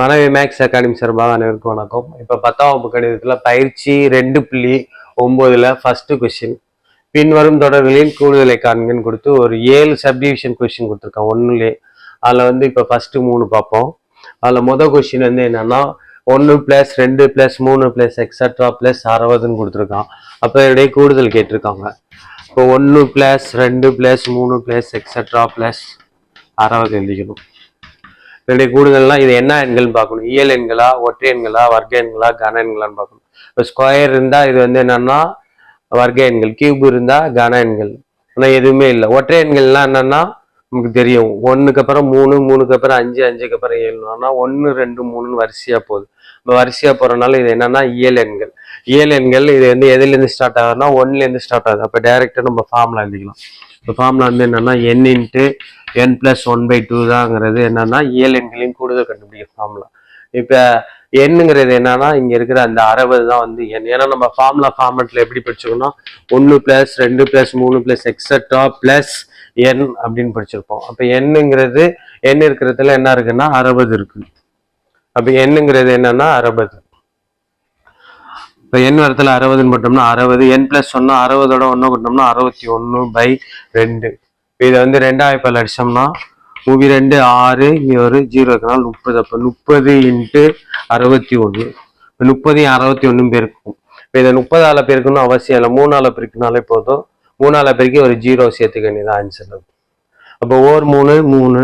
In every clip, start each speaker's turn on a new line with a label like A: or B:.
A: மனைவி maths academy சார்பாக அனைவருக்கும் வணக்கம். இப்போ பத்தாம் வகுப்பு கணிதத்தில் பயிற்சி ரெண்டு புள்ளி ஒம்போதில் ஃபஸ்ட்டு கொஷின் பின்வரும் தொடர்களில் கூடுதலை காண்கன்னு கொடுத்து ஒரு ஏழு சப்டிவிஷன் கொஷின் கொடுத்துருக்கான் ஒன்றுலே அதில் வந்து இப்போ ஃபஸ்ட்டு மூணு பார்ப்போம். அதில் மொதல் கொஷின் வந்து என்னென்னா ஒன்று ப்ளஸ் ரெண்டு ப்ளஸ் மூணு ப்ளஸ் எக்ஸட்ரா ப்ளஸ் அறுபதுன்னு கொடுத்துருக்கான் அப்போ இடையே கூடுதல் கேட்டிருக்காங்க. இப்போ ஒன்று ப்ளஸ் ரெண்டு ப்ளஸ் மூணு ப்ளஸ் எக்ஸட்ரா ப்ளஸ் அறுபது எழுதிக்கணும். இதனுடைய கூடுதல்னா இது என்ன எண்கள்னு பார்க்கணும். இயல் எண்களா ஒற்றை எண்களா வர்க்க எண்களா கன எண்களான்னு பார்க்கணும். இப்போ ஸ்கொயர் இருந்தால் இது வந்து என்னன்னா வர்க்க எண்கள் கியூப் இருந்தால் கன எண்கள். ஆனால் எதுவுமே இல்லை. ஒற்றை எண்கள்லாம் என்னன்னா நமக்கு தெரியும். ஒன்றுக்கு அப்புறம் மூணு மூணுக்கு அப்புறம் அஞ்சு அஞ்சுக்கு அப்புறம் ஏழு. ஆனால் ஒன்று ரெண்டு மூணுன்னு வரிசையாக போகுது. இப்போ வரிசையாக போகிறனால இது என்னன்னா இயல் எண்கள். இயல் எண்கள் இது வந்து எதுலேருந்து ஸ்டார்ட் ஆகுதுன்னா ஒன்லேருந்து ஸ்டார்ட் ஆகுது. அப்போ டேரெக்டாக நம்ம ஃபார்முலா எழுதிக்கலாம். இப்போ ஃபார்முலா வந்து என்னன்னா n into n plus one by two தாங்கிறது என்னன்னா இயல் எண்களின் கூடுதல் கண்டுபிடிக்க ஃபார்முலா இப்போ எண்ணுங்கிறது என்னன்னா இங்க இருக்கிற அந்த அறுபது தான் வந்து என் ஏன்னா நம்ம ஃபார்முலா ஃபார்மெட்ல எப்படி படிச்சிருக்கோம்னா ஒன்று பிளஸ் ரெண்டு பிளஸ் மூணு பிளஸ் எக்ஸட்ரா பிளஸ் என் அப்படின்னு படிச்சிருப்போம். அப்போ எண்ணுங்கிறது எண் இருக்கிறதுல என்ன இருக்குன்னா அறுபது இருக்கு. அப்போ எண்ணுங்கிறது என்னன்னா அறுபது. இப்போ எண் வரத்தில் அறுபதுன்னு போட்டோம்னா அறுபது என் பிளஸ் ஒன்று அறுபதோட ஒன்று கொட்டோம்னா அறுபத்தி ஒன்று பை ரெண்டு. இதை வந்து ரெண்டாயிரம் பால் அடிச்சோம்னா மூவி ரெண்டு ஆறு இங்கே ஒரு ஜீரோ இருக்கனால முப்பது. அப்போ முப்பது இன்ட்டு அறுபத்தி ஒன்று முப்பது முப்பதையும் அறுபத்தி ஒன்றும் பெருக்கும். இப்போ இதை முப்பதால பெருக்கணும் அவசியம் இல்லை. மூணால பெருக்கினாலே போதும். மூணால பெருக்கி ஒரு ஜீரோ சேர்த்துக்க வேண்டியதான் ஆன்சர் அப்போ ஓர் மூணு மூணு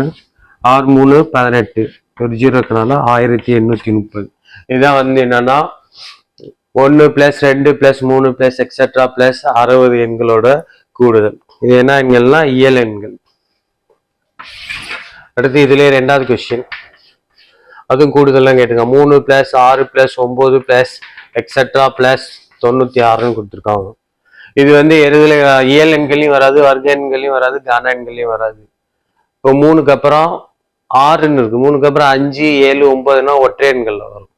A: ஆறு மூணு பதினெட்டு. ஒரு ஜீரோ இருக்கனால ஆயிரத்தி எண்ணூற்றி முப்பது. இதுதான் வந்து என்னன்னா ஒன்று ப்ளஸ் ரெண்டு ப்ளஸ் மூணு ப்ளஸ் எக்ஸட்ரா ப்ளஸ் அறுபது எண்களோட கூடுதல். இது என்ன எண்கள்னா இயல் எண்கள். அடுத்து இதுலேயே ரெண்டாவது கொஸ்டின் அதுவும் கூடுதல்லாம் கேட்டுங்க மூணு ப்ளஸ் ஆறு ப்ளஸ் ஒம்பது ப்ளஸ் எக்ஸட்ரா பிளஸ் தொண்ணூற்றி ஆறுன்னு கொடுத்துருக்காங்க. இது வந்து எருதுல இயல் எண்களையும் வராது வர்க்க எண்களையும் வராது கன எண்களையும் வராது. இப்போ மூணுக்கு அப்புறம் ஆறுன்னு இருக்கு. மூணுக்கு அப்புறம் அஞ்சு ஏழு ஒன்பதுன்னா ஒற்றை எண்கள்ல வரும்.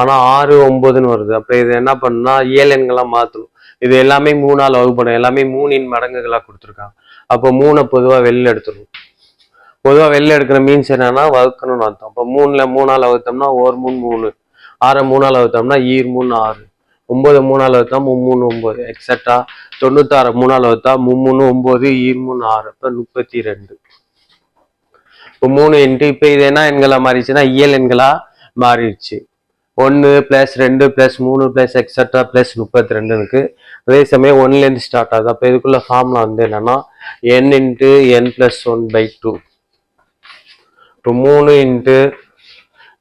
A: ஆனா ஆறு ஒன்பதுன்னு வருது. அப்ப இது என்ன பண்ணா ஏழு எண்களா மாத்தணும். இது எல்லாமே மூணால் வகுப்படும். எல்லாமே மூணின் மடங்குகளா கொடுத்துருக்காங்க. அப்போ மூணை பொதுவா வெளில எடுத்துடும் பொதுவா வெளில எடுக்கிற மீன்ஸ் என்னன்னா வகுக்கணும்னு அர்த்தம். அப்போ மூணுல மூணால் வகுத்தோம்னா ஒரு மூணு மூணு. ஆறை மூணால் வகுத்தோம்னா ஈர் மூணு ஆறு. ஒன்பது மூணால் வகுத்தா மும்மூணு ஒன்பது எக்ஸட்ரா தொண்ணூத்தாறு மூணால் வகுத்தா மும்மூணு ஒன்பது ஈர் மூணு ஆறு. அப்போ முப்பத்தி ரெண்டு. இப்போ மூணு இன்ட்டு இப்போ இது என்ன எண்களா மாறிடுச்சுன்னா இயல் எண்களா மாறிடுச்சு. ஒன்று ப்ளஸ் ரெண்டு ப்ளஸ் மூணு ப்ளஸ் எக்ஸட்ரா ப்ளஸ் முப்பத்தி ரெண்டு இருக்குது அதே சமயம் ஒன்லேருந்து ஸ்டார்ட் ஆகுது. அப்போ இதுக்குள்ள ஃபார்முலா வந்து என்னென்னா n into n plus one by two இப்போ மூணு இன்ட்டு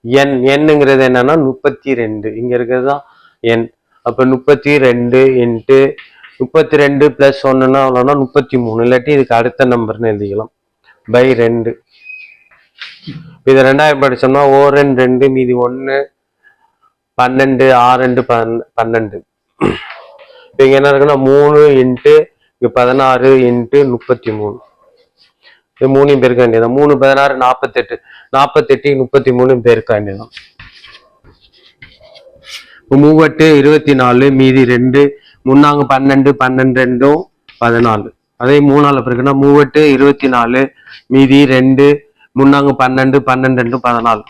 A: என் என்னங்கிறது என்னன்னா முப்பத்தி ரெண்டு இங்கே இருக்கிறது தான் என் அப்போ முப்பத்தி ரெண்டு இன்ட்டு முப்பத்தி ரெண்டு ப்ளஸ் ஒன்றுனா அவ்வளோனா முப்பத்தி மூணு இல்லாட்டி இதுக்கு அடுத்த நம்பர்னு எழுதிக்கலாம். பை ரெண்டு. இது ரெண்டாயிரம் படிச்சோம்னா ஓ ரெண்டு ரெண்டு மீதி ஒன்று பன்னெண்டு ஆறு ரெண்டு பன்னெண்டு. இப்போ இங்க என்ன இருக்குன்னா மூணு இன்ட்டு பதினாறு இன்ட்டு முப்பத்தி மூணு இது மூணையும் பேருக்க வேண்டியதான் மூணு பதினாறு நாற்பத்தெட்டு நாற்பத்தெட்டு முப்பத்தி மூணு பேருக்க வேண்டியதான் இப்போ மூவெட்டு இருபத்தி நாலு மீதி ரெண்டு. முன்னாங்க பன்னெண்டு பன்னெண்டு ரெண்டும் பதினாலு. அதே மூணால பிறகுனா மூவெட்டு இருபத்தி நாலு மீதி ரெண்டு. முன்னாங்க பன்னெண்டு பன்னெண்டு ரெண்டும் பதினாலு.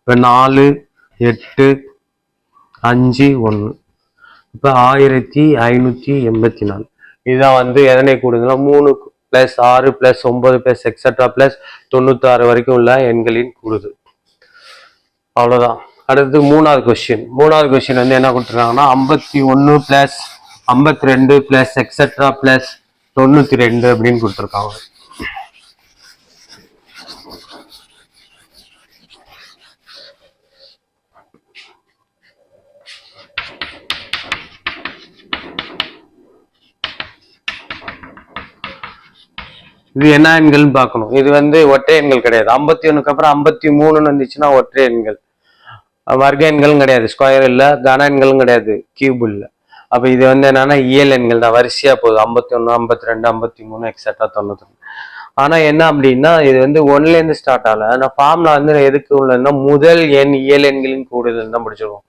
A: இப்போ நாலு எட்டு அஞ்சு ஒன்று. இப்போ ஆயிரத்தி ஐநூற்றி எண்பத்தி நாலு இதுதான் வந்து எதனை கூடுதுன்னா மூணு ப்ளஸ் ஆறு ப்ளஸ் ஒன்பது ப்ளஸ் எக்ஸட்ரா ப்ளஸ் தொண்ணூத்தாறு வரைக்கும் உள்ள எண்களின் கூடுது. அவ்வளோதான் அடுத்து மூணாவது கொஸ்டின் மூணாவது கொஸ்டின் வந்து என்ன கொடுத்துருக்காங்கன்னா ஐம்பத்தி ஒன்று ப்ளஸ் ஐம்பத்தி ரெண்டு ப்ளஸ் எக்ஸட்ரா ப்ளஸ் தொண்ணூற்றி ரெண்டு அப்படின்னு கொடுத்துருக்காங்க. இது என்ன எண்கள்னு பார்க்கணும். இது வந்து ஒற்றை எண்கள் கிடையாது. ஐம்பத்தி ஒண்ணுக்கு அப்புறம் ஐம்பத்தி மூணுன்னு வந்துச்சுன்னா ஒற்றை எண்கள். வர்க்க எண்களும் கிடையாது. ஸ்கொயர் இல்லை கன எண்களும் கிடையாது. கியூப் இல்லை. அப்போ இது வந்து என்னன்னா இயல் எண்கள் தான். வரிசையா போகுது. ஐம்பத்தி ஒன்று ஐம்பத்தி ரெண்டு ஐம்பத்தி மூணு எக்ஸட்ரா தொண்ணூத்தி ஆனால் ஆனா என்ன அப்படின்னா இது வந்து ஒன்லேருந்து ஸ்டார்ட் ஆகல. ஆனால் ஃபார்ம்ல வந்து எதுக்கு உள்ளதுன்னா முதல் எண் இயல் எண்களின் கூடுதல் தான் பிடிச்சிருக்கோம்.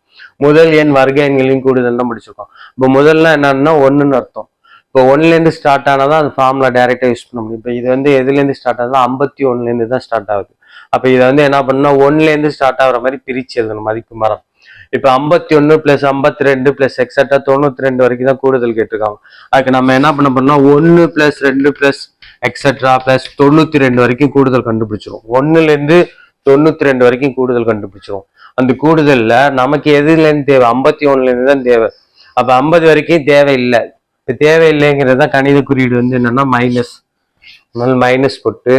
A: முதல் எண் வர்க்க எண்களின் கூடுதல் தான் பிடிச்சிருக்கோம். இப்போ முதல்ல என்னன்னா ஒன்றுன்னு அர்த்தம். இப்போ ஒன்லேருந்து ஸ்டார்ட் ஆனால் தான் அந்த ஃபார்முலா டேரெக்டாக யூஸ் பண்ண முடியும். இப்போ இது வந்து எதுலேருந்து ஸ்டார்ட் ஆகுது ஐம்பத்தி ஒன்றுலேருந்து தான் ஸ்டார்ட் ஆகுது. அப்போ இதை வந்து என்ன பண்ணால் ஒன்லேருந்து ஸ்டார்ட் ஆகிற மாதிரி பிரிச்சு எழுதணும் மதிப்பு மரம் இப்போ ஐம்பத்தி ஒன்று ப்ளஸ் ஐம்பத்தி ரெண்டு ப்ளஸ் எக்ஸட்ரா தொண்ணூற்றி ரெண்டு வரைக்கும் தான் கூடுதல் கேட்டிருக்காங்க. அதுக்கு நம்ம என்ன பண்ண போறோம்னா ஒன்று ப்ளஸ் ரெண்டு ப்ளஸ் எக்ஸட்ரா ப்ளஸ் தொண்ணூற்றி ரெண்டு வரைக்கும் கூடுதல் கண்டுபிடிச்சிரும் ஒன்றுலேருந்து தொண்ணூற்றி ரெண்டு வரைக்கும் கூடுதல் கண்டுபிடிச்சிரும் அந்த கூடுதலில் நமக்கு எதுலேருந்து தேவை? ஐம்பத்தி ஒன்றுலேருந்து தான் தேவை. அப்போ ஐம்பது வரைக்கும் தேவை இல்லை இது தேவையில்லைங்கிறது தான் கணித குறியீடு வந்து என்னன்னா மைனஸ் மைனஸ் போட்டு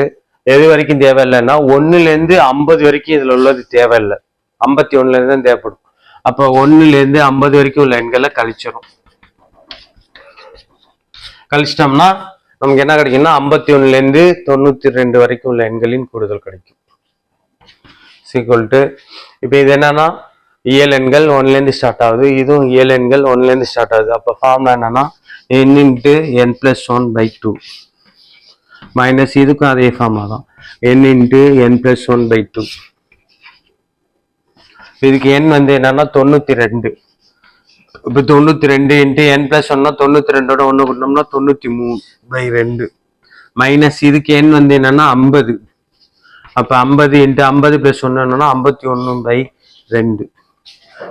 A: எது வரைக்கும் தேவையில்லைன்னா ஒண்ணுல இருந்து ஐம்பது வரைக்கும் இதுல உள்ளது தேவையில்லை. ஐம்பத்தி ஒண்ணுல இருந்து தான் தேவைப்படும். அப்போ ஒண்ணுல இருந்து ஐம்பது வரைக்கும் உள்ள எண்களை கழிச்சிடும் கழிச்சிட்டோம்னா நமக்கு என்ன கிடைக்கும்னா ஐம்பத்தி ஒண்ணுல இருந்து தொண்ணூத்தி ரெண்டு வரைக்கும் உள்ள எண்களின் கூடுதல் கிடைக்கும். சீக்வல் டு இப்போ இது என்னன்னா ஏழு எண்கள் ஒன்லேருந்து ஸ்டார்ட் ஆகுது. இதுவும் ஏழு எண்கள் ஒன்லேருந்து ஸ்டார்ட் ஆகுது. அப்போ ஃபார்ம்லாம் என்னன்னா n into n plus one by two minus இதுக்கும் அதே ஃபார்மாக தான். N into n plus one by two இதுக்கு எண் வந்து என்னன்னா தொண்ணூற்றி ரெண்டு இப்போ தொண்ணூற்றி ரெண்டு இன்ட்டு என் பிளஸ் ஒன்னா தொண்ணூற்றி ரெண்டோட ஒன்று கூட்டினோம்னா தொண்ணூற்றி மூணு பை ரெண்டு. மைனஸ் இதுக்கு எண் வந்து என்னன்னா ஐம்பது. அப்போ ஐம்பது இன்ட்டு ஐம்பது ப்ளஸ் ஒன்று என்னன்னா ஐம்பத்தி ஒன்று பை ரெண்டு.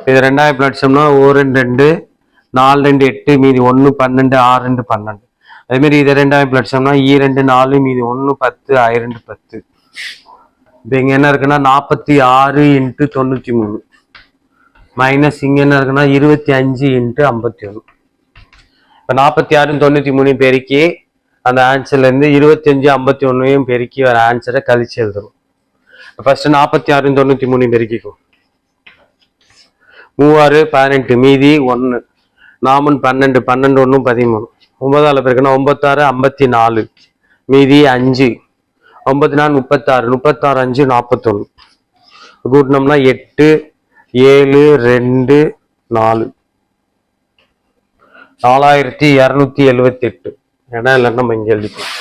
A: இது ரெண்டாயிரம் பிளாட்ஸம்னா ஒரு ரெண்டு ரெண்டு நாலு ரெண்டு எட்டு மீதி ஒன்று பன்னெண்டு ஆறு ரெண்டு பன்னெண்டு. அதேமாரி இதை ரெண்டாயிரம் பிளாட்ஸம்னா ஈ ரெண்டு நாலு மீதி ஒன்று பத்து ஐ ரெண்டு பத்து. இப்போ இங்கே என்ன இருக்குன்னா நாற்பத்தி ஆறு இன்ட்டு தொண்ணூற்றி மூணு. மைனஸ் இங்கே என்ன இருக்குன்னா இருபத்தி அஞ்சு இன்ட்டு ஐம்பத்தி ஒன்று இப்போ நாற்பத்தி ஆறு தொண்ணூற்றி மூணு பெருக்கி அந்த ஆன்சர்லேருந்து இருபத்தி இருபத்தஞ்சு ஐம்பத்தி ஒன்றையும் பெருக்கி வர ஆன்சரை கழிச்சு எழுதணும். ஃபர்ஸ்ட் நாற்பத்தி ஆறு தொண்ணூற்றி மூணு பெருக்கிக்கும் மூவாறு பதினெட்டு மீதி ஒன்று நாமன் பன்னெண்டு பன்னெண்டு ஒன்று பதிமூணு. ஒன்பதால் பிறகுனா ஒன்பத்தாறு ஐம்பத்தி நாலு மீதி அஞ்சு. ஐம்பத்தி நாலு முப்பத்தாறு. முப்பத்தாறு அஞ்சு நாற்பத்தொன்று கூட்டினோம்னா எட்டு ஏழு ரெண்டு நாலு. நாலாயிரத்தி இரநூத்தி எழுவத்தி எட்டு இடம் இல்லைன்னு நம்ம இங்கே எழுதிப்போம்.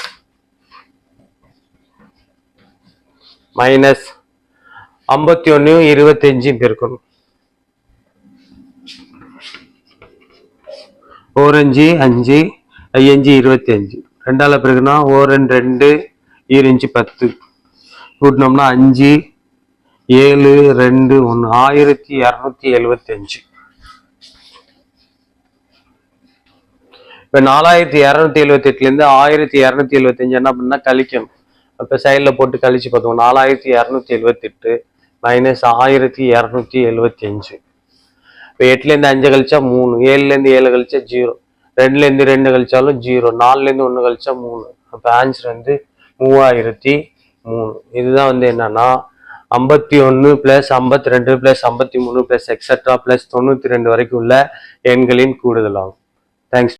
A: மைனஸ் ஐம்பத்தி ஒன்று இருபத்தஞ்சையும் இருக்கணும் ஓரஞ்சு அஞ்சு ஐயஞ்சு இருபத்தி அஞ்சு ரெண்டால் பிறகுனா ஓர் ரெண்டு ஈரஞ்சு பத்து. கூட்டினோம்னா அஞ்சு ஏழு ரெண்டு ஒன்று ஆயிரத்தி இரநூத்தி எழுபத்தி அஞ்சு இப்போ நாலாயிரத்தி இரநூத்தி எழுபத்தி எட்டுலேருந்து ஆயிரத்தி இரநூத்தி எழுவத்தஞ்சு என்ன பண்ணால் கழிக்கணும். அப்போ சைடில் போட்டு கழிச்சு பார்த்தோம் நாலாயிரத்தி இரநூத்தி எழுபத்தெட்டு மைனஸ் ஆயிரத்தி இரநூத்தி எழுபத்தி அஞ்சு இப்போ எட்டுலேருந்து அஞ்சு கழிச்சா மூணு ஏழுலேருந்து ஏழு கழிச்சா ஜீரோ ரெண்டுலேருந்து ரெண்டு கழிச்சாலும் ஜீரோ நாலுலேருந்து ஒன்று கழிச்சா மூணு. அப்போ ஆன்சர் வந்து மூவாயிரத்தி மூணு. இதுதான் வந்து என்னன்னா ஐம்பத்தி ஒன்று ப்ளஸ் ஐம்பத்தி ரெண்டு ப்ளஸ் ஐம்பத்தி மூணு ப்ளஸ் எக்ஸட்ரா ப்ளஸ் தொண்ணூற்றி ரெண்டு வரைக்கும் உள்ள எண்களின் கூடுதலாகும். தேங்க்ஸ்